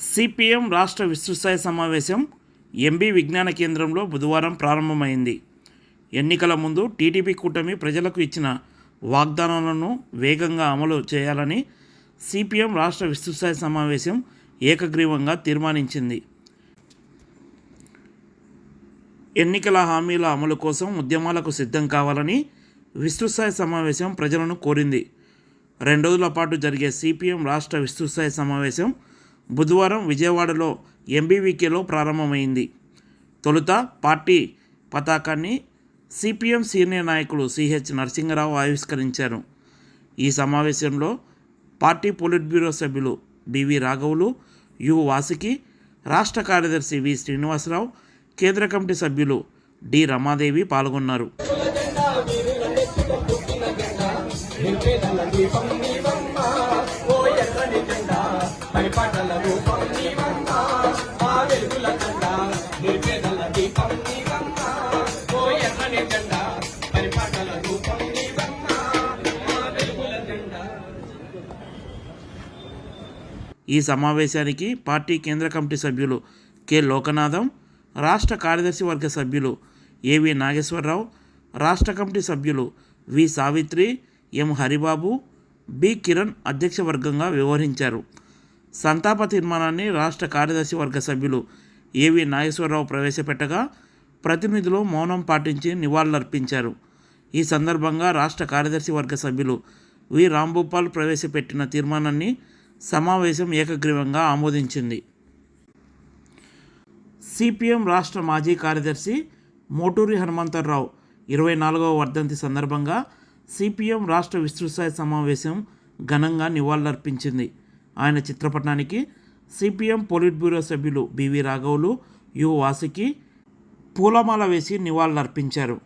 CPM రాష్ట్ర విస్తృతస్థాయి సమావేశం MB విజ్ఞాన కేంద్రంలో బుధవారం ప్రారంభమైంది. ఎన్నికల ముందు టీడీపీ కూటమి ప్రజలకు ఇచ్చిన వాగ్దానాలను వేగంగా అమలు చేయాలని సిపిఎం రాష్ట్ర విస్తృతస్థాయి సమావేశం ఏకగ్రీవంగా తీర్మానించింది. ఎన్నికల హామీల అమలు కోసం ఉద్యమాలకు సిద్ధం కావాలని విస్తృతస్థాయి సమావేశం ప్రజలను కోరింది. రెండు రోజుల పాటు జరిగే సిపిఎం రాష్ట్ర విస్తృతస్థాయి సమావేశం బుధవారం విజయవాడలో ఎంబీవీకేలో ప్రారంభమైంది. తొలుత పార్టీ పతాకాన్ని సిపిఎం సీనియర్ నాయకులు సిహెచ్ నరసింహరావు ఆవిష్కరించారు. ఈ సమావేశంలో పార్టీ పొలిట్ బ్యూరో సభ్యులు బివి రాఘవులు యు వాసుకి రాష్ట్ర కార్యదర్శి వి శ్రీనివాసరావు కేంద్ర కమిటీ సభ్యులు డి రమాదేవి పాల్గొన్నారు. ఈ సమావేశానికి పార్టీ కేంద్ర కమిటీ సభ్యులు కె. లోకనాథం రాష్ట్ర కార్యదర్శి వర్గ సభ్యులు ఏవి నాగేశ్వరరావు రాష్ట్ర కమిటీ సభ్యులు V. Savitri M. Haribabu B. Kiran అధ్యక్ష వర్గంగా వ్యవహరించారు. సంతాప తీర్మానాన్ని రాష్ట్ర కార్యదర్శి వర్గ సభ్యులు ఏవి నాగేశ్వరరావు ప్రవేశపెట్టగా ప్రతినిధులు మౌనం పాటించి నివాళులర్పించారు. ఈ సందర్భంగా రాష్ట్ర కార్యదర్శి వర్గ సభ్యులు వి. రాంభూపాల్ ప్రవేశపెట్టిన తీర్మానాన్ని సమావేశం ఏకగ్రీవంగా ఆమోదించింది. సిపిఎం రాష్ట్ర మాజీ కార్యదర్శి మోటూరి హనుమంతరావు ఇరవై నాలుగవ వర్ధంతి సందర్భంగా సిపిఎం రాష్ట్ర విస్తృతస్థాయి సమావేశం ఘనంగా నివాళులర్పించింది. ఆయన చిత్రపటానికి సిపిఎం పోలిట్ బ్యూరో సభ్యులు బివి రాఘవులు యు వాసుకి పూలమాల వేసి నివాళులర్పించారు.